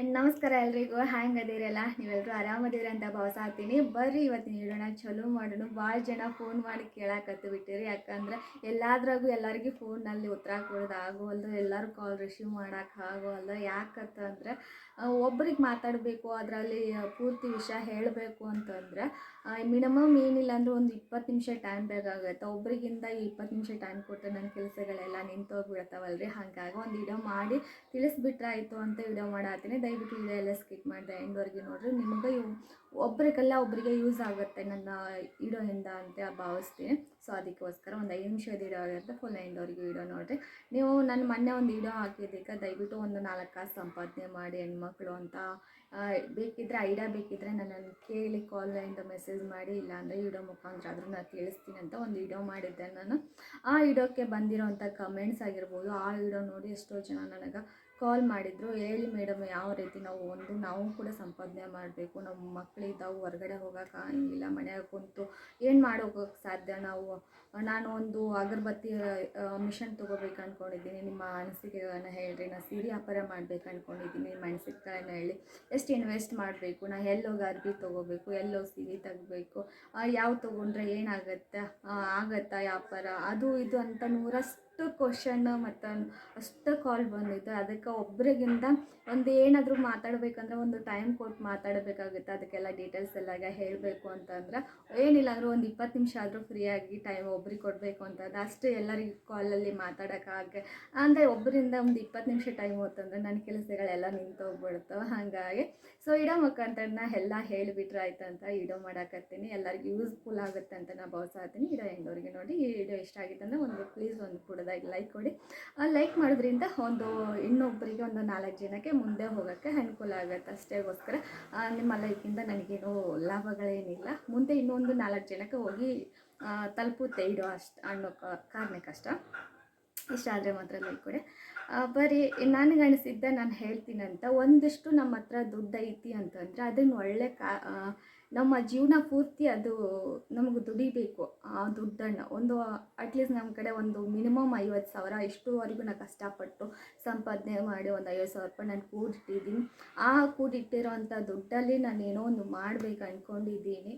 And ನಮಸ್ಕಾರ ಎಲ್ರಿಗೂ, ಹ್ಯಾಂಗ್ ಅದಿರಲ್ಲ? ನೀವೆಲ್ಲರೂ ಆರಾಮದಿರಿ ಅಂತ ಭಾವಿಸಾತೀನಿ ಬರ್ರಿ, ಇವತ್ತಿನ ಇಡೋಣ ಚಲೋ ಮಾಡೋಣ. ಭಾಳ ಜನ ಫೋನ್ ಮಾಡಿ ಕೇಳಾಕತ್ತು ಬಿಟ್ಟಿರಿ. ಯಾಕಂದ್ರೆ ಎಲ್ಲಾದ್ರಾಗೂ ಎಲ್ಲರಿಗೂ ಫೋನಲ್ಲಿ ಉತ್ತರ ಕೊಡೋದು ಆಗುವಲ್ದು, ಎಲ್ಲರೂ ಕಾಲ್ ರಿಸೀವ್ ಮಾಡೋಕೆ ಯಾಕತ್ತ ಯಾಕಂತಂದ್ರೆ ಒಬ್ರಿಗೆ ಮಾತಾಡಬೇಕು, ಅದರಲ್ಲಿ ಪೂರ್ತಿ ವಿಷಯ ಹೇಳಬೇಕು ಅಂತಂದ್ರೆ ಮಿನಿಮಮ್ ಏನಿಲ್ಲ ಅಂದ್ರೆ ಒಂದು ಇಪ್ಪತ್ತು ನಿಮಿಷ ಟೈಮ್ ಬೇಕಾಗುತ್ತೆ ಒಬ್ಬರಿಗಿಂತ ಇಪ್ಪತ್ತು ನಿಮಿಷ ಟೈಮ್ ಕೊಟ್ಟರೆ ನನ್ನ ಕೆಲಸಗಳೆಲ್ಲ ನಿಂತೋಗ್ಬಿಡ್ತಾವಲ್ರಿ ಹಾಗಾಗಿ ಒಂದು ವಿಡಿಯೋ ಮಾಡಿ ತಿಳಿಸ್ಬಿಟ್ರೆ ಆಯಿತು ಅಂತ ವಿಡಿಯೋ ಮಾಡಾತೀನಿ. ದಯವಿಟ್ಟು ವಿಡಿಯೋ ಎಲ್ಲ ಸ್ಕಿಪ್ ಮಾಡಿದೆ ಎಂಡ್ವರೆಗೆ ನೋಡ್ರಿ. ನಿಮಗೆ ಇವು ಒಬ್ರಿಗೆಲ್ಲ ಒಬ್ಬರಿಗೆ ಯೂಸ್ ಆಗುತ್ತೆ ನನ್ನ ವಿಡಿಯೋಯಿಂದ ಅಂತ ಭಾವಿಸ್ತೀನಿ ಸೊ ಅದಕ್ಕೋಸ್ಕರ ಒಂದು ಐದು ನಿಮಿಷದ ವಿಡಿಯೋ ಅಂತ ಫುಲ್ ಅವ್ರಿಗೆ ಇಡೋ ನೋಡಿರಿ ನೀವು ನನ್ನ ಮೊನ್ನೆ ಒಂದು ಇಡೋ ಹಾಕಿದ್ದಕ್ಕೆ ದಯವಿಟ್ಟು ಒಂದು ನಾಲ್ಕು ಕಾಸು ಸಂಪಾದನೆ ಮಾಡಿ ಹೆಣ್ಮಕ್ಳು ಅಂತ ಬೇಕಿದ್ರೆ ಐಡಿಯಾ ಬೇಕಿದ್ರೆ ನನ್ನನ್ನು ಕೇಳಿ ಕಾಲಿಂದ ಮೆಸೇಜ್ ಮಾಡಿ, ಇಲ್ಲಾಂದರೆ ಇಡೋ ಮುಖಾಂತರ ಆದರೂ ನಾನು ತಿಳಿಸ್ತೀನಿ ಅಂತ ಒಂದು ಇಡೋ ಮಾಡಿದ್ದೆ ನಾನು. ಆ ವಿಡಿಯೋಕ್ಕೆ ಬಂದಿರೋಂಥ ಕಮೆಂಟ್ಸ್ ಆಗಿರ್ಬೋದು, ಆ ಇಡೋ ನೋಡಿ ಎಷ್ಟೋ ಜನ ನನಗೆ ಕಾಲ್ ಮಾಡಿದರು, ಹೇಳಿ ಮೇಡಮ್ ಯಾವ ರೀತಿ ನಾವು ಒಂದು, ನಾವು ಕೂಡ ಸಂಪಾದನೆ ಮಾಡಬೇಕು, ನಮ್ಮ ಮಕ್ಕಳಿದ್ದಾವೆ ಹೊರಗಡೆ ಹೋಗೋಕೆ ಆಗಂಗಿಲ್ಲ ಮನೆಯಾಗ ಕುಂತು ಏನು ಮಾಡೋಕೆ ಸಾಧ್ಯ ನಾವು? ನಾನು ಒಂದು ಅಗರಬತ್ತಿ ಮಿಷನ್ ತೊಗೋಬೇಕು ಅಂದ್ಕೊಂಡಿದ್ದೀನಿ ನಿಮ್ಮ ಅನಿಸಿಕೆಗಳನ್ನು ಹೇಳಿರಿ ನಾನು ಸೀರೆ ವ್ಯಾಪಾರ ಮಾಡ್ಬೇಕು ಅಂದ್ಕೊಂಡಿದ್ದೀನಿ ನಿಮ್ಮ ಅನಿಸಿಕೆಗಳನ್ನ ಹೇಳಿ, ಎಷ್ಟು ಇನ್ವೆಸ್ಟ್ ಮಾಡಬೇಕು, ನಾ ಎಲ್ಲೋಗಿ ಅರ್ಬಿ ತೊಗೋಬೇಕು, ಎಲ್ಲೋಗಿ ಸೀರೆ ತೆಗಬೇಕು ಯಾವ ತೊಗೊಂಡ್ರೆ ಏನಾಗುತ್ತೆ ಆಗತ್ತಾ ವ್ಯಾಪಾರ? ಅದು ಇದು ಅಂತ ನೂರಷ್ಟು ಕ್ವಶನ್ ಮತ್ತು ಅಷ್ಟು ಕಾಲ್ ಬಂದಿತ್ತು, ಅದಕ್ಕೆ ಒಬ್ರಿಗಿಂತ ಒಂದು ಏನಾದರೂ ಮಾತಾಡಬೇಕಂದ್ರೆ ಒಂದು ಟೈಮ್ ಕೊಟ್ಟು ಮಾತಾಡಬೇಕಾಗುತ್ತೆ. ಅದಕ್ಕೆಲ್ಲ ಡೀಟೇಲ್ಸ್ ಎಲ್ಲ ಹೇಳಬೇಕು ಅಂತಂದ್ರೆ, ಏನಿಲ್ಲ ಅಂದ್ರೆ ಒಂದು ಇಪ್ಪತ್ತು ನಿಮಿಷ ಆದರೂ ಫ್ರೀಯಾಗಿ ಟೈಮ್ ಒಬ್ರಿಗೆ ಕೊಡಬೇಕು ಅಂತಂದ್ರೆ ಅಷ್ಟು ಎಲ್ಲರಿಗೂ ಕಾಲಲ್ಲಿ ಮಾತಾಡೋಕ್ಕಾಗೆ ಅಂದರೆ ಒಬ್ಬರಿಂದ ಒಂದು ಇಪ್ಪತ್ತು ನಿಮಿಷ ಟೈಮ್ ಹೋತಂದ್ರೆ ನನ್ನ ಕೆಲಸಗಳೆಲ್ಲ ನಿಂತೋಗ್ಬಿಡ್ತಾವೆ ಹಾಗಾಗಿ ಸೊ ಇಡೋ ಮುಖಾಂತರನ ಎಲ್ಲ ಹೇಳಿಬಿಟ್ರೆ ಆಯ್ತು ಅಂತ ಇಡೋ ಮಾಡಾಕತ್ತೀನಿ. ಎಲ್ಲರಿಗೂ ಯೂಸ್ಫುಲ್ ಆಗುತ್ತೆ ಅಂತ ನಾನು ಭಾವಿಸ್ತೀನಿ. ಇಡೋ ಹೆಂಗವ್ರಿಗೆ ನೋಡಿ ಈ ವಿಡಿಯೋ ಇಷ್ಟ ಆಗಿತ್ತಂದ್ರೆ ಒಂದು ಪ್ಲೀಸ್ ಒಂದು ಕುಡ್ದಾಗಿ ಲೈಕ್ ಕೊಡಿ. ಲೈಕ್ ಮಾಡೋದ್ರಿಂದ ಒಂದು ಇನ್ನೊಬ್ಬರಿಗೆ ಒಂದು ನಾಲ್ಕು ಜನಕ್ಕೆ ಮುಂದೆ ಹೋಗೋಕ್ಕೆ ಅನುಕೂಲ ಆಗುತ್ತೆ ಅಷ್ಟೇಗೋಸ್ಕರ. ನಿಮ್ಮ ಲೈಫಿಂದ ನನಗೇನು ಲಾಭಗಳೇನಿಲ್ಲ. ಮುಂದೆ ಇನ್ನೊಂದು ನಾಲ್ಕು ಜನಕ್ಕೆ ಹೋಗಿ ತಲುಪುತ್ತೆ ಇಡೋ ಅಷ್ಟು ಅನ್ನೋ ಕಾರಣಕ್ಕಷ್ಟ ಇಷ್ಟ ಆದರೆ ಮಾತ್ರ ಲೈಕ್ ಕೊಡಿ ಬರೀ ನನಗೆ ಅನಿಸಿದ್ದ ನಾನು ಹೇಳ್ತೀನಂತ, ಒಂದಿಷ್ಟು ನಮ್ಮ ಹತ್ರ ದುಡ್ಡು ಐತಿ ಅಂತಂದರೆ ಅದನ್ನು ಒಳ್ಳೆ ಕಾ ನಮ್ಮ ಜೀವನ ಪೂರ್ತಿ ಅದು ನಮಗೆ ದುಡಿಬೇಕು. ಆ ದುಡ್ಡನ್ನು ಒಂದು ಅಟ್ಲೀಸ್ಟ್ ನಮ್ಮ ಕಡೆ ಒಂದು ಮಿನಿಮಮ್ ಐವತ್ತು ಸಾವಿರ ಇಷ್ಟುವರೆಗೂ ನಾನು ಕಷ್ಟಪಟ್ಟು ಸಂಪಾದನೆ ಮಾಡಿ ಒಂದು ಐವತ್ತು ಸಾವಿರ ರೂಪಾಯಿ ನಾನು ಕೂಡಿಟ್ಟಿದ್ದೀನಿ. ಆ ಕೂಡಿಟ್ಟಿರೋಂಥ ದುಡ್ಡಲ್ಲಿ ನಾನು ಏನೋ ಒಂದು ಮಾಡಬೇಕು ಅಂದ್ಕೊಂಡಿದ್ದೀನಿ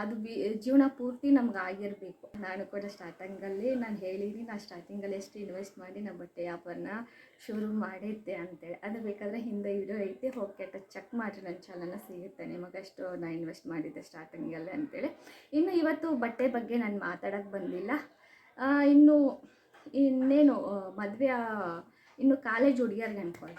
ಅದು ಬಿ, ಜೀವನ ಪೂರ್ತಿ ನಮ್ಗೆ ಆಗಿರಬೇಕು. ನಾನು ಕೂಡ ಸ್ಟಾರ್ಟಿಂಗಲ್ಲಿ ನಾನು ಹೇಳಿದ್ದೀನಿ ನಾನು ಸ್ಟಾರ್ಟಿಂಗಲ್ಲಿ ಎಷ್ಟು ಇನ್ವೆಸ್ಟ್ ಮಾಡಿ ನಾನು ಬಟ್ಟೆ ವ್ಯಾಪಾರನ ಶುರು ಮಾಡಿದ್ದೆ ಅಂತೇಳಿ. ಅದು ಬೇಕಾದರೆ ಹಿಂದೆ ವಿಡಿಯೋ ಐತೆ ಹೋಗಿ ಚೆಕ್ ಮಾಡಿರಿ ನನ್ನ ಚಾನಲ್ನ ಸಿಗುತ್ತೆ ನಿಮಗಷ್ಟು ನಾನು ಇನ್ವೆಸ್ಟ್ ಮಾಡಿದ್ದೆ ಸ್ಟಾರ್ಟಿಂಗಲ್ಲಿ ಅಂತೇಳಿ. ಇನ್ನು ಇವತ್ತು ಬಟ್ಟೆ ಬಗ್ಗೆ ನಾನು ಮಾತಾಡೋಕ್ಕೆ ಬಂದಿಲ್ಲ. ಇನ್ನು ಇನ್ನೇನು ಮದುವೆ ಇನ್ನು ಕಾಲೇಜ್ ಹುಡುಗಿಯರ್ಗೆ ಅನ್ಕೊಳ್ಳಿ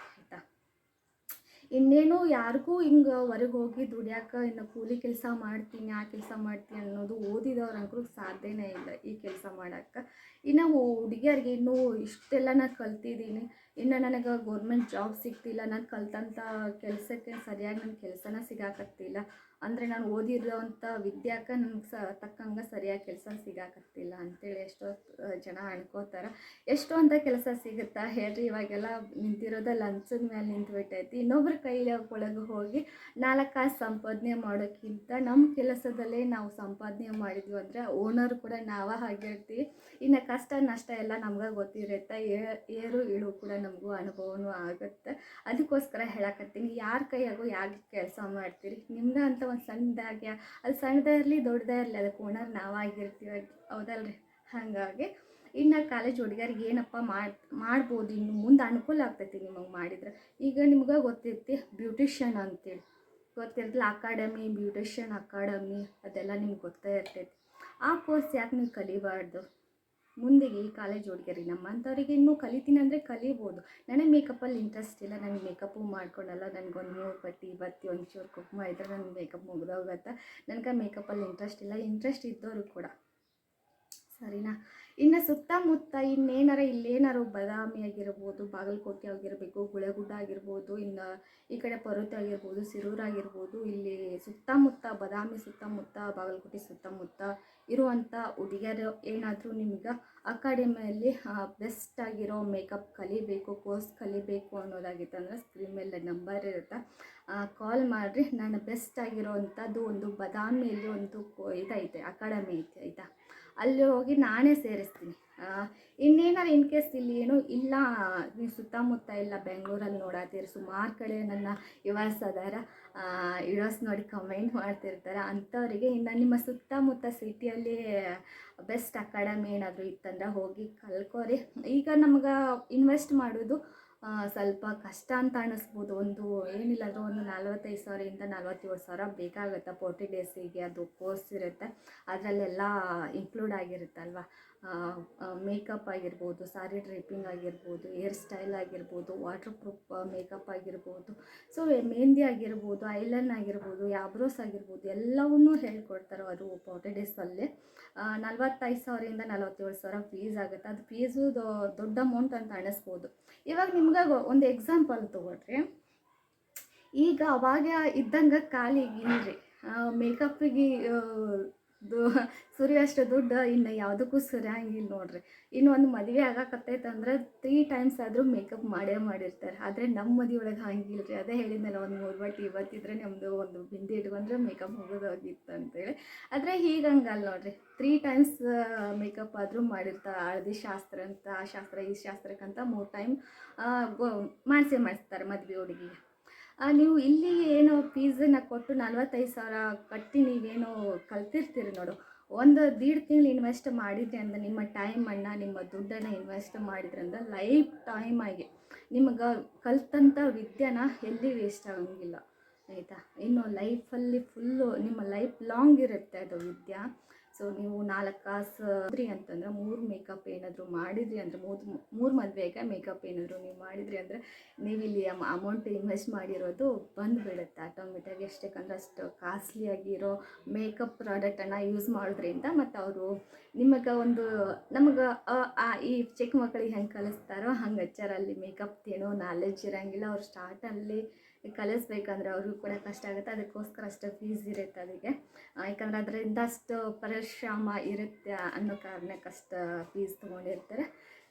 ಇನ್ನೇನು ಯಾರಿಗೂ ಹಿಂಗೆ ಹೊರಗೆ ಹೋಗಿ ದುಡಿಯಾಕೆ ಇನ್ನು ಕೂಲಿ ಕೆಲಸ ಮಾಡ್ತೀನಿ, ಆ ಕೆಲಸ ಮಾಡ್ತೀನಿ ಅನ್ನೋದು ಓದಿದವ್ರಂಕರು ಸಾಧ್ಯನೇ ಇಲ್ಲ ಈ ಕೆಲಸ ಮಾಡೋಕ್ಕೆ ಇನ್ನು ಹುಡುಗಿಯರಿಗೆ ಇನ್ನೂ ಇಷ್ಟೆಲ್ಲ ನಾನು ಕಲ್ತಿದ್ದೀನಿ. ಇನ್ನು ನನಗೆ ಗೌರ್ಮೆಂಟ್ ಜಾಬ್ ಸಿಗ್ತಿಲ್ಲ, ನಾನು ಕಲ್ತಂಥ ಕೆಲಸಕ್ಕೆ ಸರಿಯಾಗಿ ನನ್ನ ಕೆಲಸನ ಸಿಗಾಕತ್ತಿಲ್ಲ. ಅಂದರೆ ನಾನು ಓದಿರೋವಂಥ ವಿದ್ಯಾಕ ನನಗೆ ಸ ತಕ್ಕಂಗೆ ಸರಿಯಾಗಿ ಕೆಲಸ ಸಿಗಾಕತ್ತಿಲ್ಲ ಅಂತೇಳಿ ಎಷ್ಟೋ ಜನ ಅನ್ಕೋತಾರೆ. ಎಷ್ಟೋ ಅಂತ ಕೆಲಸ ಸಿಗುತ್ತಾ ಹೇಳ್ರಿ, ಇವಾಗೆಲ್ಲ ನಿಂತಿರೋದ ಲಂಚದ ಮೇಲೆ ನಿಂತ್ಬಿಟ್ಟೈತಿ. ಇನ್ನೊಬ್ರ ಕೈಲಿ ಒಳಗೆ ಹೋಗಿ ನಾಲ್ಕು ಸಂಪಾದನೆ ಮಾಡೋಕ್ಕಿಂತ ನಮ್ಮ ಕೆಲಸದಲ್ಲೇ ನಾವು ಸಂಪಾದನೆ ಮಾಡಿದ್ವಿ ಅಂದರೆ ಓನರ್ ಕೂಡ ನಾವೇ ಆಗಿರ್ತೀವಿ. ಇನ್ನು ಕಷ್ಟ ನಷ್ಟ ಎಲ್ಲ ನಮ್ಗೆ ಗೊತ್ತಿರುತ್ತೆ. ಏರು ಇಳು ಕೂಡ ನಮಗೂ ಅನುಭವನೂ ಆಗುತ್ತೆ. ಅದಕ್ಕೋಸ್ಕರ ಹೇಳಕತ್ತೀನಿ. ಯಾರ ಕೈಯಾಗೂ ಯಾಕೆ ಕೆಲಸ ಮಾಡ್ತೀರಿ? ನಿಮ್ಗೆ ಅಂತ ಒಂದು ಸಣ್ಣದಾಗಿ, ಅದು ಸಣ್ಣದೇ ಇರಲಿ ದೊಡ್ಡದೇ ಇರಲಿ, ಅದಕ್ಕೆ ಓನರ್ ನಾವಾಗಿರ್ತೀವಿ. ಹೌದಲ್ರಿ? ಹಾಗಾಗಿ ಇನ್ನು ಕಾಲೇಜ್ ಹುಡುಗಿಯರಿಗೆ ಏನಪ್ಪ ಮಾಡಿ, ಮಾಡ್ಬೋದು, ಇನ್ನು ಮುಂದೆ ಅನುಕೂಲ ಆಗ್ತೈತಿ ನಿಮಗೆ ಮಾಡಿದ್ರೆ. ಈಗ ನಿಮ್ಗೆ ಗೊತ್ತಿರ್ತಿ ಬ್ಯೂಟಿಷಿಯನ್ ಅಂತೇಳಿ. ಗೊತ್ತಿರ್ತಲ್ಲ ಅಕಾಡೆಮಿ ಬ್ಯೂಟಿಷಿಯನ್ ಅಕಾಡೆಮಿ ಅದೆಲ್ಲ ನಿಮ್ಗೆ ಗೊತ್ತೇ ಇರ್ತೈತಿ. ಆ ಕೋರ್ಸ್ ಯಾಕೆ ನೀವು ಕಲಿಬಾರ್ದು? ಮುಂದೆಗೆ ಈ ಕಾಲೇಜ್ ಹುಡುಗಿಯರಿ ನಮ್ಮಂಥವ್ರಿಗೆ ಇನ್ನೂ ಕಲಿತೀನಿ ಅಂದರೆ ಕಲಿಬೋದು. ನನಗೆ ಮೇಕಪ್ಪಲ್ಲಿ ಇಂಟ್ರೆಸ್ಟ್ ಇಲ್ಲ, ನನಗೆ ಮೇಕಪ್ಪು ಮಾಡ್ಕೊಳಲ್ಲ ನನಗೊಂದು ಮೂರು ಪಟ್ಟಿ, ಬತ್ತಿ, ಒಂಚೂರು ಕುಂಕುಮ ಇದ್ರೆ ನನಗೆ ಮೇಕಪ್ ಮುಗ್ದೋಗತ್ತೆ ನನಗೆ ಮೇಕಪ್ಪಲ್ಲಿ ಇಂಟ್ರೆಸ್ಟ್ ಇಲ್ಲ ಇಂಟ್ರೆಸ್ಟ್ ಇದ್ದವರು ಕೂಡ. ಸರಿನಾ? ಇನ್ನು ಸುತ್ತಮುತ್ತ ಇನ್ನೇನಾರ ಇಲ್ಲೇನಾರು ಬದಾಮಿ ಆಗಿರ್ಬೋದು, ಬಾಗಲಕೋಟೆ ಆಗಿರಬೇಕು, ಗುಳೆಗುಡ್ಡ ಆಗಿರ್ಬೋದು, ಇನ್ನು ಈ ಕಡೆ ಪರ್ವತ ಆಗಿರ್ಬೋದು, ಸಿರೂರು ಆಗಿರ್ಬೋದು, ಇಲ್ಲಿ ಸುತ್ತಮುತ್ತ ಬದಾಮಿ ಸುತ್ತಮುತ್ತ, ಬಾಗಲಕೋಟೆ ಸುತ್ತಮುತ್ತ ಇರುವಂಥ ಹುಡುಗಿಯರು ಏನಾದರೂ ನಿಮ್ಗೆ ಅಕಾಡೆಮಿಯಲ್ಲಿ ಬೆಸ್ಟ್ ಆಗಿರೋ ಮೇಕಪ್ ಕಲಿಬೇಕು, ಕೋರ್ಸ್ ಕಲಿಬೇಕು ಅನ್ನೋದಾಗಿತ್ತು ಅಂದರೆ ಸ್ಕ್ರೀನ್ ಮೇಲೆ ನಂಬರ್ ಇರುತ್ತೆ. ಕಾಲ್ ಮಾಡಿರಿ, ನಾನು ಬೆಸ್ಟ್ ಆಗಿರೋವಂಥದ್ದು ಒಂದು ಬದಾಮಿಯಲ್ಲಿ ಒಂದು ಇದೈತೆ, ಅಕಾಡೆಮಿ ಐತೆ, ಆಯಿತಾ? ಅಲ್ಲಿ ಹೋಗಿ ನಾನೇ ಸೇರಿಸ್ತೀನಿ. ಇನ್ನೇನಾರು ಇನ್ ಕೇಸ್ ಇಲ್ಲಿ ಏನು ಇಲ್ಲ, ನೀವು ಸುತ್ತಮುತ್ತ ಇಲ್ಲ ಬೆಂಗಳೂರಲ್ಲಿ ನೋಡತ್ತೀರಿ ಸುಮಾರು ಕಡೆ ನನ್ನ ಯುವರ್ಸ್ ಅದಾರ ನೋಡಿ ಕಮೆಂಟ್ ಮಾಡ್ತಿರ್ತಾರೆ, ಅಂಥವರಿಗೆ ಇನ್ನು ನಿಮ್ಮ ಸುತ್ತಮುತ್ತ ಸಿಟಿಯಲ್ಲಿ ಬೆಸ್ಟ್ ಅಕಾಡೆಮಿ ಏನಾದರೂ ಇತ್ತಂದ್ರೆ ಹೋಗಿ ಕಲ್ಕೋರಿ. ಈಗ ನಮ್ಗೆ ಇನ್ವೆಸ್ಟ್ ಮಾಡೋದು ಸ್ವಲ್ಪ ಕಷ್ಟ ಅಂತ ಅನ್ನಿಸ್ಬೋದು ಒಂದು ಏನಿಲ್ಲ ಅಂದ್ರೆ ಒಂದು ನಲ್ವತ್ತೈದು ಸಾವಿರದಿಂದ ನಲ್ವತ್ತೇಳು ಸಾವಿರ ಬೇಕಾಗುತ್ತೆ. ಫೋರ್ಟಿ ಡೇಸಿಗೆ ಅದು ಕೋರ್ಸ್ ಇರುತ್ತೆ. ಅದರಲ್ಲೆಲ್ಲ ಇನ್ಕ್ಲೂಡ್ ಆಗಿರುತ್ತಲ್ವ? ಮೇಕಪ್ ಆಗಿರ್ಬೋದು ಸಾರಿ ಡ್ರೈಪಿಂಗ್ ಆಗಿರ್ಬೋದು ಹೇರ್ ಸ್ಟೈಲ್ ಆಗಿರ್ಬೋದು ವಾಟರ್ ಪ್ರೂಫ್ ಮೇಕಪ್ ಆಗಿರ್ಬೋದು. ಸೊ ಮೆಹಂದಿ ಆಗಿರ್ಬೋದು ಐಲನ್ ಆಗಿರ್ಬೋದು ಯಾಬ್ರೋಸ್ ಆಗಿರ್ಬೋದು, ಎಲ್ಲವನ್ನೂ ಹೇಳ್ಕೊಡ್ತಾರೆ ಅದು ಫೋರ್ಟಿ ಡೇಸಲ್ಲೇ ನಲ್ವತ್ತೈದು ಸಾವಿರದಿಂದ ನಲವತ್ತೇಳು ಸಾವಿರ ಫೀಸ್ ಆಗುತ್ತೆ. ಅದು ಫೀಸು ದೊಡ್ಡ ಅಮೌಂಟ್ ಅಂತ ಅನ್ನಿಸ್ಬೋದು ಇವಾಗ ನಿಮ್ಗೆ ಒಂದು ಎಕ್ಸಾಂಪಲ್ ತೊಗೊಳ್ರಿ. ಈಗ ಅವಾಗ ಇದ್ದಂಗೆ ಖಾಲಿ ಇಲ್ರಿ. ಮೇಕಪ್ಪಿಗೆ ಸುರಿಯೋಷ್ಟು ದುಡ್ಡು, ಇನ್ನು ಯಾವುದಕ್ಕೂ ಸುರಿಯಂಗಿಲ್ಲ ನೋಡ್ರಿ. ಇನ್ನು ಒಂದು ಮದುವೆ ಆಗಕತ್ತೈತೆ ಅಂದ್ರೆ ತ್ರೀ ಟೈಮ್ಸ್ ಆದರೂ ಮೇಕಪ್ ಮಾಡೇ ಮಾಡಿರ್ತಾರೆ. ಆದರೆ ನಮ್ಮ ಮದಿ ಒಳಗೆ ಹಂಗಿಲ್ಲ ರೀ ಅದೇ ಹೇಳಿದ್ನಲ್ಲ ಒಂದು ಮೂರು ಬಟ್ಟೆ ಇವತ್ತಿದ್ರೆ ನಮ್ಮದು ಒಂದು ಬಿಂದಿ ಇಟ್ಕೊಂಡ್ರೆ ಮೇಕಪ್ ಹೋಗೋದಾಗಿತ್ತು ಅಂತೇಳಿ. ಆದರೆ ಈಗ ಹಂಗಲ್ಲ ನೋಡ್ರಿ ತ್ರೀ ಟೈಮ್ಸ್ ಮೇಕಪ್ ಆದರೂ ಮಾಡಿರ್ತಾರೆ ಹಳದಿ ಶಾಸ್ತ್ರ ಅಂತ, ಆ ಶಾಸ್ತ್ರ ಈ ಶಾಸ್ತ್ರಕ್ಕಂತ ಮೂರು ಟೈಮ್ ಮಾಡಿಸೇ ಮಾಡಿಸ್ತಾರೆ ಮದುವೆ ಹುಡುಗಿಗೆ. ನೀವು ಇಲ್ಲಿ ಏನು ಫೀಸನ್ನ ಕೊಟ್ಟು ನಲ್ವತ್ತೈದು ಸಾವಿರ ಕಟ್ಟಿ ನೀವೇನೋ ಕಲ್ತಿರ್ತೀರಿ ನೋಡು. ಒಂದು ದೀಡ್ ತಿಂಗಳು ಇನ್ವೆಸ್ಟ್ ಮಾಡಿದ್ರಿ ಅಂದ್ರೆ ನಿಮ್ಮ ಟೈಮನ್ನು ನಿಮ್ಮ ದುಡ್ಡನ್ನು ಇನ್ವೆಸ್ಟ್ ಮಾಡಿದ್ರಿ ಅಂದ್ರೆ ಲೈಫ್ ಟೈಮ್ ಆಗಿ. ನಿಮ್ಗೆ ಕಲ್ತಂಥ ವಿದ್ಯೆನ ಎಲ್ಲಿ ವೇಸ್ಟ್ ಆಗಂಗಿಲ್ಲ. ಆಯಿತಾ? ಇನ್ನು ಲೈಫಲ್ಲಿ ಫುಲ್ಲು ನಿಮ್ಮ ಲೈಫ್ ಲಾಂಗ್ ಇರುತ್ತೆ ಅದು ವಿದ್ಯೆ. ಸೊ ನೀವು ನಾಲ್ಕು ಕಾಸು ಅದ್ರಿ ಅಂತಂದ್ರೆ ಮೂರು ಮೇಕಪ್ ಏನಾದರೂ ಮಾಡಿದ್ರಿ ಅಂದರೆ ಮೂರು ಮೂರು ಮದುವೆಗೆ ಮೇಕಪ್ ಏನಾದರೂ ನೀವು ಮಾಡಿದ್ರಿ ಅಂದರೆ ನೀವು ಇಲ್ಲಿ ಅಮೌಂಟ್ ಇನ್ವೆಸ್ಟ್ ಮಾಡಿರೋದು ಬಂದುಬಿಡುತ್ತೆ ಆಟೋಮೆಟಿಕ್ ಎಷ್ಟಕ್ಕಂದ್ರೆ ಅಷ್ಟು ಕಾಸ್ಟ್ಲಿ ಆಗಿರೋ ಮೇಕಪ್ ಪ್ರಾಡಕ್ಟನ್ನು ಯೂಸ್ ಮಾಡೋದ್ರಿಂದ ಮತ್ತು ಅವರು ನಿಮಗೆ ಒಂದು, ನಮಗೆ ಈ ಚಿಕ್ಕ ಮಕ್ಕಳಿಗೆ ಹೆಂಗೆ ಕಲಿಸ್ತಾರೋ ಹಂಗೆ ಹಚ್ಚಾರಲ್ಲಿ ಮೇಕಪ್ ಏನೋ ನಾಲೆಜ್ ಇರೋಂಗಿಲ್ಲ. ಅವ್ರು ಸ್ಟಾರ್ಟಲ್ಲಿ ಕಲಿಸ್ಬೇಕಂದ್ರೆ ಅವ್ರಿಗೂ ಕೂಡ ಕಷ್ಟ ಆಗುತ್ತೆ. ಅದಕ್ಕೋಸ್ಕರ ಅಷ್ಟು ಫೀಸ್ ಇರುತ್ತೆ ಅದಕ್ಕೆ. ಯಾಕಂದರೆ ಅದರಿಂದ ಅಷ್ಟು ಪರಿಶ್ರಮ ಇರುತ್ತೆ ಅನ್ನೋ ಕಾರಣಕ್ಕೆ ಅಷ್ಟು ಫೀಸ್ ತೊಗೊಂಡಿರ್ತಾರೆ.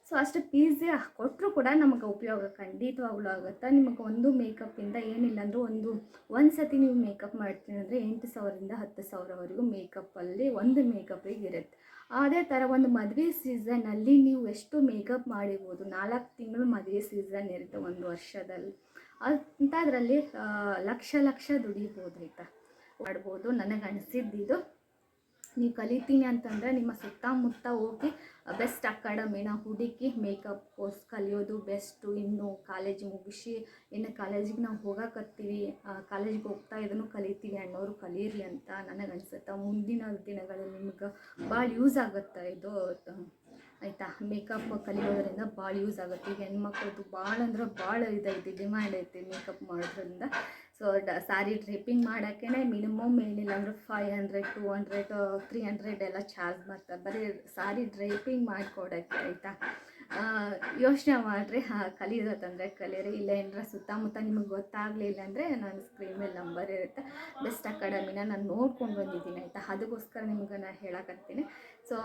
ಸೊ ಅಷ್ಟು ಫೀಸ್ ಕೊಟ್ಟರು ಕೂಡ ನಮಗೆ ಉಪಯೋಗ ಖಂಡಿತವಾಗ್ಲೂ ಆಗುತ್ತೆ. ನಿಮಗೆ ಒಂದು ಮೇಕಪ್ಪಿಂದ ಏನಿಲ್ಲ ಅಂದರೂ ಒಂದು ಒಂದು ಸತಿ ನೀವು ಮೇಕಪ್ ಮಾಡ್ತೀನಿ ಅಂದರೆ ಎಂಟು ಸಾವಿರದಿಂದ ಹತ್ತು ಸಾವಿರವರೆಗೂ ಮೇಕಪ್ಪಲ್ಲಿ ಒಂದು ಮೇಕಪ್ಪಿಗೆ ಇರುತ್ತೆ. ಅದೇ ಥರ ಒಂದು ಮದುವೆ ಸೀಸನಲ್ಲಿ ನೀವು ಎಷ್ಟು ಮೇಕಪ್ ಮಾಡಿರ್ಬೋದು? ನಾಲ್ಕು ತಿಂಗಳು ಮದುವೆ ಸೀಸನ್ ಇರುತ್ತೆ ಒಂದು ವರ್ಷದಲ್ಲಿ. ಅಂಥದ್ರಲ್ಲಿ ಲಕ್ಷ ಲಕ್ಷ ದುಡಿಬೋದು ಆಯಿತಾ? ಮಾಡ್ಬೋದು. ನನಗೆ ಅನಿಸಿದ್ದಿದ್ದು ನೀವು ಕಲಿತೀನಿ ಅಂತಂದರೆ ನಿಮ್ಮ ಸುತ್ತಮುತ್ತ ಹೋಗಿ ಬೆಸ್ಟ್ ಅಕಾಡೆಮಿನ ಹುಡುಕಿ ಮೇಕಪ್ ಕೋರ್ಸ್ ಕಲಿಯೋದು ಬೆಸ್ಟು. ಇನ್ನು ಕಾಲೇಜ್ ಮುಗಿಸಿ, ಇನ್ನು ಕಾಲೇಜಿಗೆ ನಾವು ಹೋಗಕತ್ತೀವಿ ಕಾಲೇಜಿಗೆ ಹೋಗ್ತಾ ಇದನ್ನು ಕಲಿತೀವಿ ಅನ್ನೋರು ಕಲಿಯಿರಿ ಅಂತ ನನಗೆ ಅನಿಸುತ್ತೆ. ಮುಂದಿನ ದಿನಗಳಲ್ಲಿ ನಿಮ್ಗೆ ಭಾಳ ಯೂಸ್ ಆಗುತ್ತೆ ಇದು. ಆಯಿತಾ? ಮೇಕಪ್ ಕಲಿಯೋದ್ರಿಂದ ಭಾಳ ಯೂಸ್ ಆಗುತ್ತೆ. ಈಗ ಹೆಣ್ಮಕ್ಳದ್ದು ಭಾಳ ಅಂದ್ರೆ ಭಾಳ ಇದೈತಿ ಡಿಮ್ಯಾಂಡ್ ಐತಿ ಮೇಕಪ್ ಮಾಡೋದ್ರಿಂದ. ಸೊ ಡ ಸಾರಿ ಡ್ರಿಪ್ಪಿಂಗ್ ಮಾಡೋಕ್ಕೇ ಮಿನಿಮಮ್ ಏನಿಲ್ಲ ಅಂದರೆ five hundred two hundred three hundred ಎಲ್ಲ ಚಾರ್ಜ್ ಮಾಡ್ತಾರೆ. ಬರೀ ಸಾರಿ ಡ್ರೈಪಿಂಗ್ ಮಾಡಿಕೊಡೋಕ್ಕೆ ಆಯಿತಾ? ಯೋಚನೆ ಮಾಡಿರಿ. ಹಾಂ ಕಲಿಯೋದಂದರೆ ಕಲೀರಿ ಇಲ್ಲ ಏನಾರ ಸುತ್ತಮುತ್ತ ನಿಮಗೆ ಗೊತ್ತಾಗಲಿಲ್ಲ ಅಂದರೆ ನನ್ನ ಸ್ಕ್ರೀನ್ ಮೇಲೆ ನಂಬರ್ ಇರುತ್ತೆ. ಬೆಸ್ಟ್ ಅಕಾಡೆಮಿನ ನಾನು ನೋಡ್ಕೊಂಡು ಬಂದಿದ್ದೀನಿ ಆಯಿತಾ? ಅದಕ್ಕೋಸ್ಕರ ನಿಮ್ಗೆ ನಾನು ಹೇಳಕತ್ತೀನಿ ಸೊ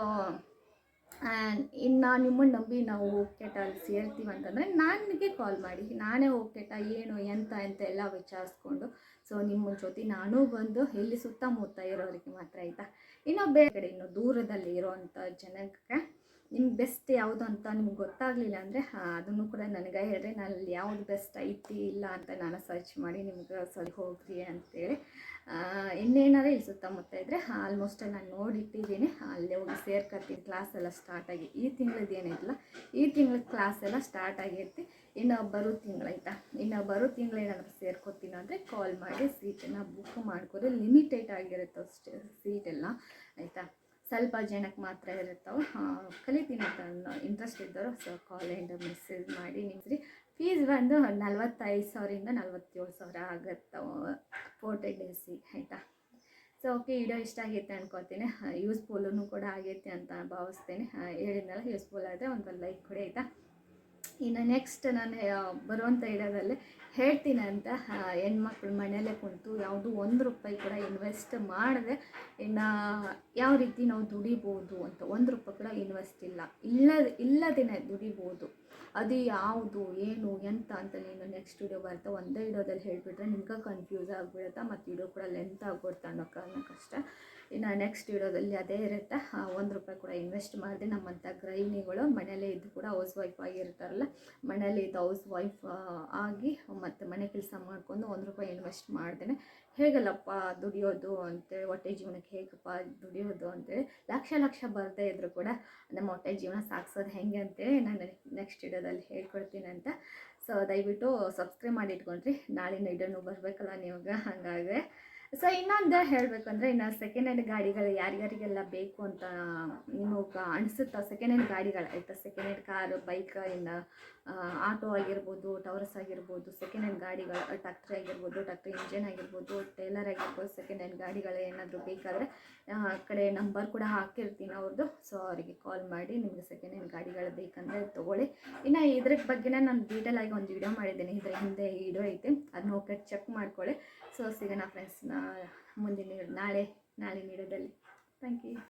ಇನ್ನು ನಿಮ್ಮನ್ನು ನಂಬಿ ನಾವು ಹೋಗ್ಕೆಟ ಅಲ್ಲಿ ಸೇರ್ತೀವಿ ಅಂತಂದರೆ ನನಗೆ ಕಾಲ್ ಮಾಡಿ. ನಾನೇ ಹೋಗ್ಕೆಟ ಏನು, ಎಂತ ಅಂತ ಎಲ್ಲ ವಿಚಾರಿಸ್ಕೊಂಡು. ಸೊ ನಿಮ್ಮ ಜೊತೆ ನಾನು ಬಂದು ಇಲ್ಲಿ ಸುತ್ತಮುತ್ತ ಇರೋರಿಗೆ ಮಾತ್ರ ಆಯಿತಾ? ಇನ್ನು ಬೇರೆ ಕಡೆ, ಇನ್ನು ದೂರದಲ್ಲಿ ಇರೋವಂಥ ಜನಕ್ಕೆ ನಿಮ್ಗೆ ಬೆಸ್ಟ್ ಯಾವುದು ಅಂತ ನಿಮ್ಗೆ ಗೊತ್ತಾಗಲಿಲ್ಲ ಅಂದರೆ ಅದನ್ನು ಕೂಡ ನನಗೆ ಹೇಳ್ರಿ. ನಾನು ಯಾವುದು ಬೆಸ್ಟ್ ಐತಿ, ಇಲ್ಲ ಅಂತ ನಾನು ಸರ್ಚ್ ಮಾಡಿ ನಿಮ್ಗೆ ಸರಿ ಹೋಗ್ರಿ ಅಂತೇಳಿ. ಈ ಇಲ್ಲಿ ಸುತ್ತಮುತ್ತ ಇದ್ದರೆ ಆಲ್ಮೋಸ್ಟ್ ನಾನು ನೋಡಿಟ್ಟಿದ್ದೀನಿ. ಅಲ್ಲೇ ಹೋಗಿ ಸೇರ್ಕತ್ತೀನಿ. ಕ್ಲಾಸ್ ಎಲ್ಲ ಸ್ಟಾರ್ಟ್ ಆಗಿ ಈ ತಿಂಗಳದ್ದು ಏನಿಲ್ಲ ಈ ತಿಂಗಳ ಕ್ಲಾಸ್ ಎಲ್ಲ ಸ್ಟಾರ್ಟ್ ಆಗಿರ್ತಿ. ಇನ್ನು ಬರೋ ತಿಂಗಳಾಯ್ತಾ ಇನ್ನು ಬರೋ ತಿಂಗಳು ಏನಾದರೂ ಸೇರ್ಕೊತೀನಿ ಅಂದರೆ ಕಾಲ್ ಮಾಡಿ ಸೀಟನ್ನು ಬುಕ್ ಮಾಡ್ಕೊರಿ. ಲಿಮಿಟೆಡ್ ಆಗಿರುತ್ತೆ ಅಷ್ಟೇ ಸೀಟೆಲ್ಲ ಆಯಿತಾ? ಸ್ವಲ್ಪ ಜನಕ್ಕೆ ಮಾತ್ರ ಇರುತ್ತವೆ. ಕಲಿತೀನಿ ಅಂತ ಇಂಟ್ರೆಸ್ಟ್ ಇದ್ದವರು ಸೊ ಕಾಲ್ ಆ್ಯಂಡ್ ಮೆಸೇಜ್ ಮಾಡಿ ನಿಮ್ಸ್ರಿ ಫೀಸ್ ಬಂದು ನಲ್ವತ್ತೈದು ಸಾವಿರದಿಂದ ನಲ್ವತ್ತೇಳು ಸಾವಿರ ಆಗುತ್ತೆ ಫೋರ್ಟಿ ಡೇಸಿಗೆ ಆಯಿತಾ? ಸೊ ಓಕೆ ವಿಡಿಯೋ ಇಷ್ಟ ಆಗೈತೆ ಅನ್ಕೋತೀನಿ. ಯೂಸ್ಫುಲ್ಲೂ ಕೂಡ ಆಗೈತೆ ಅಂತ ಭಾವಿಸ್ತೇನೆ. ಹೇಳಿದ್ನಲ್ಲ ಯೂಸ್ಫುಲ್ ಆದರೆ ಒಂದು ಲೈಕ್ ಕೊಡಿ, ಆಯಿತಾ? ಇನ್ನು ನೆಕ್ಸ್ಟ್ ನಾನು ಬರುವಂಥ ವಿಡಿಯೋದಲ್ಲಿ ಹೇಳ್ತೀನಿ ಅಂತ. ಹೆಣ್ಮಕ್ಳು ಮನೆಯಲ್ಲೇ ಕುಂತು ಯಾವುದು ಒಂದು ರೂಪಾಯಿ ಕೂಡ ಇನ್ವೆಸ್ಟ್ ಮಾಡಿದೆ, ಇನ್ನು ಯಾವ ರೀತಿ ನಾವು ದುಡಿಬೋದು ಅಂತ ಒಂದು ರೂಪಾಯಿ ಕೂಡ ಇನ್ವೆಸ್ಟ್ ಇಲ್ಲ. ಇಲ್ಲ ಇಲ್ಲದೇ ದುಡಿಬೋದು. ಅದು ಯಾವುದು, ಏನು, ಎಂತ ಅಂತ ನೀನು ನೆಕ್ಸ್ಟ್ ವಿಡಿಯೋ ಬರ್ತಾ ಒಂದೇ ವಿಡಿಯೋದಲ್ಲಿ ಹೇಳಿಬಿಟ್ರೆ ನಿಮ್ಗೆ ಕನ್ಫ್ಯೂಸ್ ಆಗಿಬಿಡುತ್ತೆ, ಮತ್ತು ವಿಡಿಯೋ ಕೂಡ ಲೆಂತ್ ಆಗ್ಬಿಡ್ತಾ ಅನ್ನೋ ಕಾರಣಕ್ಕಷ್ಟೇ. ಇನ್ನು ನೆಕ್ಸ್ಟ್ ವಿಡಿಯೋದಲ್ಲಿ ಅದೇ ಇರುತ್ತೆ. ಒಂದು ರೂಪಾಯಿ ಕೂಡ ಇನ್ವೆಸ್ಟ್ ಮಾಡಿದೆ ನಮ್ಮಂಥ ಗೃಹಿಣಿಗಳು ಮನೆಯಲ್ಲೇ ಇದ್ದು ಕೂಡ ಹೌಸ್ ವೈಫ್ ಆಗಿರ್ತಾರಲ್ಲ, ಮನೇಲಿ ಇದ್ದು ಹೌಸ್ ವೈಫ್ ಆಗಿ ಮತ್ತು ಮನೆ ಕೆಲಸ ಮಾಡ್ಕೊಂಡು ಒಂದು ರೂಪಾಯಿ ಇನ್ವೆಸ್ಟ್ ಮಾಡ್ದೇನೆ. ಹೇಗಲ್ಲಪ್ಪ ದುಡಿಯೋದು ಅಂತೇಳಿ ಹೊಟ್ಟೆ ಜೀವನಕ್ಕೆ ಹೇಗಪ್ಪ ದುಡಿಯೋದು ಅಂತೇಳಿ ಲಕ್ಷ ಲಕ್ಷ ಬರದೇ ಇದ್ದರೂ ಕೂಡ ನಮ್ಮ ಹೊಟ್ಟೆ ಜೀವನ ಸಾಗಿಸೋದು ಹೇಗೆ ಅಂತೇಳಿ ನಾನು ನೆಕ್ಸ್ಟ್ ವಿಡಿಯೋದಲ್ಲಿ ಹೇಳ್ಕೊಡ್ತೀನಿ ಅಂತ. ಸೊ ದಯವಿಟ್ಟು ಸಬ್ಸ್ಕ್ರೈಬ್ ಮಾಡಿ ಇಟ್ಕೊಂಡ್ರಿ. ನಾಳಿನ ವಿಡಿಯೋನು ಬರಬೇಕಲ್ಲ ನಿಮಗೆ ಹಾಗಾಗಿ ಸೊ ಇನ್ನೊಂದು ಹೇಳಬೇಕಂದ್ರೆ ಇನ್ನು ಸೆಕೆಂಡ್ ಹ್ಯಾಂಡ್ ಗಾಡಿಗಳು ಯಾರ್ಯಾರಿಗೆಲ್ಲ ಬೇಕು ಅಂತ ನೀವು ಅನಿಸುತ್ತಾ? ಸೆಕೆಂಡ್ ಹ್ಯಾಂಡ್ ಗಾಡಿಗಳು, ಆಯಿತಾ? ಸೆಕೆಂಡ್ ಹ್ಯಾಂಡ್ ಕಾರು ಬೈಕ್ ಇನ್ನು ಆಟೋ ಆಗಿರ್ಬೋದು ಟವರ್ಸ್ ಆಗಿರ್ಬೋದು ಸೆಕೆಂಡ್ ಹ್ಯಾಂಡ್ ಗಾಡಿಗಳು ಟ್ಯಾಕ್ಟ್ರಿ ಆಗಿರ್ಬೋದು ಟ್ಯಾಕ್ಟ್ರಿ ಇಂಜಿನ್ ಆಗಿರ್ಬೋದು ಟೇಲರ್ ಆಗಿರ್ಬೋದು ಸೆಕೆಂಡ್ ಹ್ಯಾಂಡ್ ಗಾಡಿಗಳು ಏನಾದರೂ ಬೇಕಾದರೆ, ಆ, ಕಡೆ ನಂಬರ್ ಕೂಡ ಹಾಕಿರ್ತೀನಿ ಅವ್ರದ್ದು ಸೊ ಅವರಿಗೆ ಕಾಲ್ ಮಾಡಿ, ನಿಮಗೆ ಸೆಕೆಂಡ್ ಹ್ಯಾಂಡ್ ಗಾಡಿಗಳು ಬೇಕಂದರೆ ತೊಗೊಳ್ಳಿ. ಇನ್ನು ಇದ್ರ ಬಗ್ಗೆನೇ ನಾನು ಡೀಟೇಲ್ ಆಗಿ ಒಂದು ವಿಡಿಯೋ ಮಾಡಿದ್ದೀನಿ. ಇದರ ಹಿಂದೆ ವಿಡಿಯೋ ಐತೆ. ಅದನ್ನ ಹೋಗಿ ಚೆಕ್ ಮಾಡ್ಕೊಳ್ಳಿ. ಸೊ ಸಿಗೋಣ ಫ್ರೆಂಡ್ಸ್ ಮುಂದಿನ ನಾಳೆ ನಾಳೆ ನೀಡೋದಲ್ಲಿ. Thank you